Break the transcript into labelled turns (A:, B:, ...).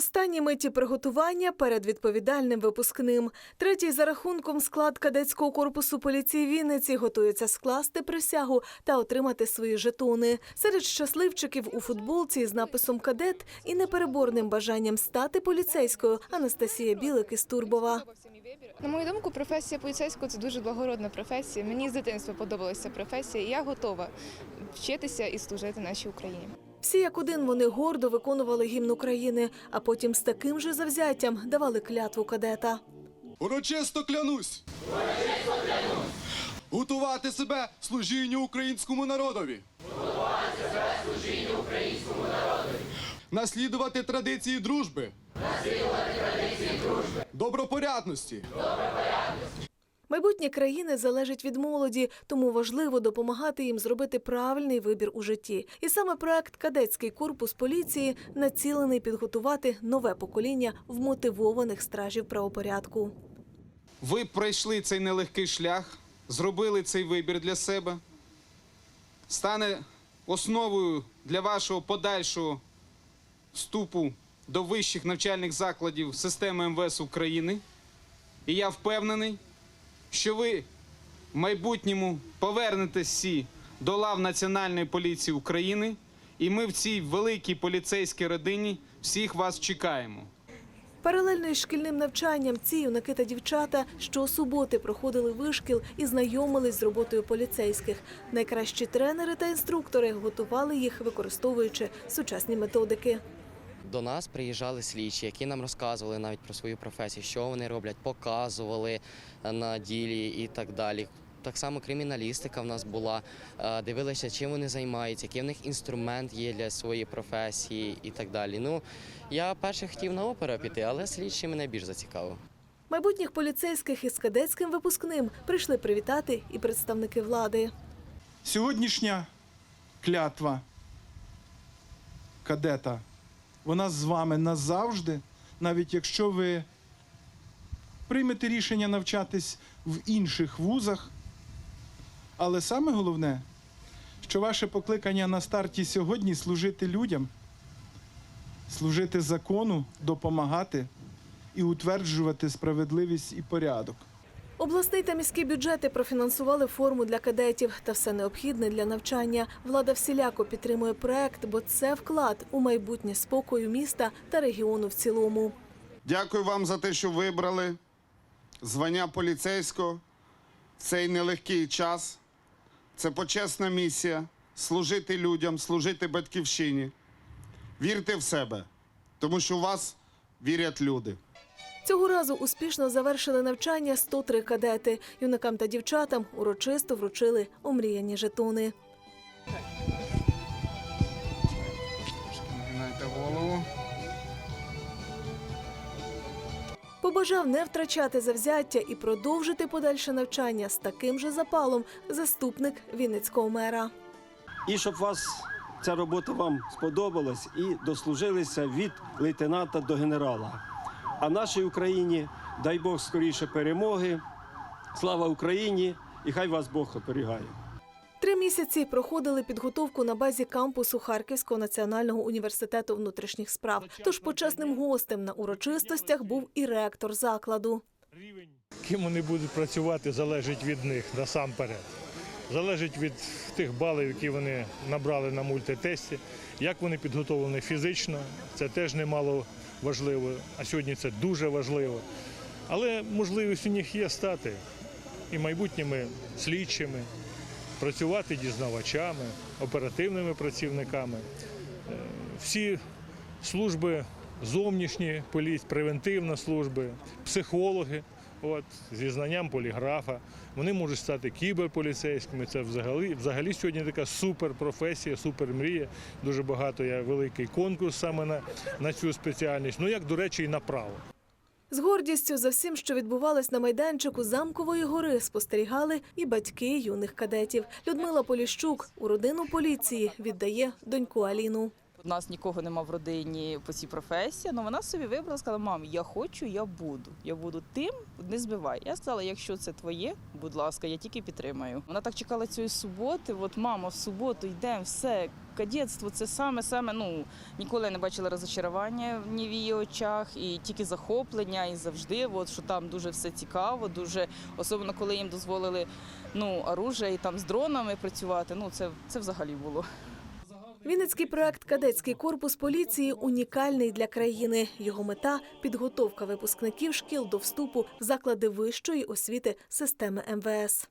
A: Останні миті приготування перед відповідальним випускним. Третій за рахунком склад кадетського корпусу поліції Вінниці готується скласти присягу та отримати свої жетони. Серед щасливчиків у футболці з написом Кадет і непереборним бажанням стати поліцейською Анастасія Білик із Турбова.
B: На мою думку, професія поліцейського це дуже благородна професія. Мені з дитинства подобалася професія, і я готова вчитися і служити нашій Україні.
A: Всі як один вони гордо виконували гімн України, а потім з таким же завзяттям давали клятву кадета.
C: Урочисто клянусь! Урочисто клянусь! Готувати себе служінню українському народові! Готувати себе служінню українському народові! Наслідувати традиції дружби! Наслідувати традиції дружби! Добропорядності!
A: Майбутнє країни залежить від молоді, тому важливо допомагати їм зробити правильний вибір у житті. І саме проект Кадетський корпус поліції націлений підготувати нове покоління вмотивованих стражів правопорядку.
D: Ви пройшли цей нелегкий шлях, зробили цей вибір для себе, стане основою для вашого подальшого вступу до вищих навчальних закладів системи МВС України. І я впевнений, що ви в майбутньому повернетесь всі до лав Національної поліції України, і ми в цій великій поліцейській родині всіх вас чекаємо.
A: Паралельно із шкільним навчанням ці юнаки та дівчата щосуботи проходили вишкіл і знайомились з роботою поліцейських. Найкращі тренери та інструктори готували їх, використовуючи сучасні методики.
E: До нас приїжджали слідчі, які нам розказували навіть про свою професію, що вони роблять, показували на ділі і так далі. Так само криміналістика в нас була, е, дивилися, чим вони займаються, який в них інструмент є для своєї професії і так далі. Ну, я перше хотів на оперу піти, але слідчі мене більш зацікавив.
A: Майбутніх поліцейських із кадетським випускним прийшли привітати і представники влади.
F: Сьогоднішня клятва кадета, вона з вами назавжди, навіть якщо ви приймете рішення навчатись в інших вузах. Але саме головне, що ваше покликання на старті сьогодні служити людям, служити закону, допомагати і утверджувати справедливість і порядок.
A: Обласний та міські бюджети профінансували форму для кадетів та все необхідне для навчання. Влада всіляко підтримує проект, бо це вклад у майбутнє спокою міста та регіону в цілому.
C: Дякую вам за те, що вибрали звання поліцейського в цей нелегкий час. Це почесна місія служити людям, служити батьківщині. Вірте в себе, тому що у вас вірять люди.
A: Цього разу успішно завершили навчання 103 кадети. Юнакам та дівчатам урочисто вручили омріяні жетони.
D: Голову.
A: Побажав не втрачати завзяття і продовжити подальше навчання з таким же запалом заступник Вінницького мера.
G: і щоб вас ця робота вам сподобалась і дослужилися від лейтенанта до генерала. А нашій Україні дай Бог скоріше перемоги. Слава Україні! І хай вас Бог оберігає.
A: Три місяці проходили підготовку на базі кампусу Харківського національного університету внутрішніх справ. Тож почесним гостем на урочистостях був і ректор закладу.
H: Ким вони будуть працювати, залежить від них насамперед. Залежить від тих балів, які вони набрали на мультитесті, як вони підготовлені фізично, це теж немало важливо, а сьогодні це дуже важливо. Але можливість у них є стати і майбутніми слідчими, працювати дізнавачами, оперативними працівниками. Е, Всі служби зовнішні поліції, превентивна служби, психологи. От, зі знанням поліграфа, вони можуть стати кіберполіцейськими. Це взагалі, взагалі сьогодні така суперпрофесія, супермрія. Дуже багато є великий конкурс саме на, на цю спеціальність. Ну як, до речі, і на право.
A: З гордістю за всім, що відбувалось на майданчику замкової гори, спостерігали і батьки юних кадетів. Людмила Поліщук у родину поліції віддає доньку Аліну.
I: У нас нікого нема в родині по цій професії, але вона собі вибрала, сказала, мам, я хочу, я буду. Я буду тим, не збивай. Я сказала, якщо це твоє, будь ласка, я тільки підтримаю. Вона так чекала цієї суботи. От мама, в суботу йдемо, все. Кадетство це саме саме. Ну ніколи не бачила розочарування ні в її очах, і тільки захоплення, і завжди, от що там дуже все цікаво, дуже особливо коли їм дозволили ну оружие і там з дронами працювати. Ну це, це взагалі було.
A: Вінницький проект Кадетський корпус поліції унікальний для країни. Його мета підготовка випускників шкіл до вступу в заклади вищої освіти системи МВС.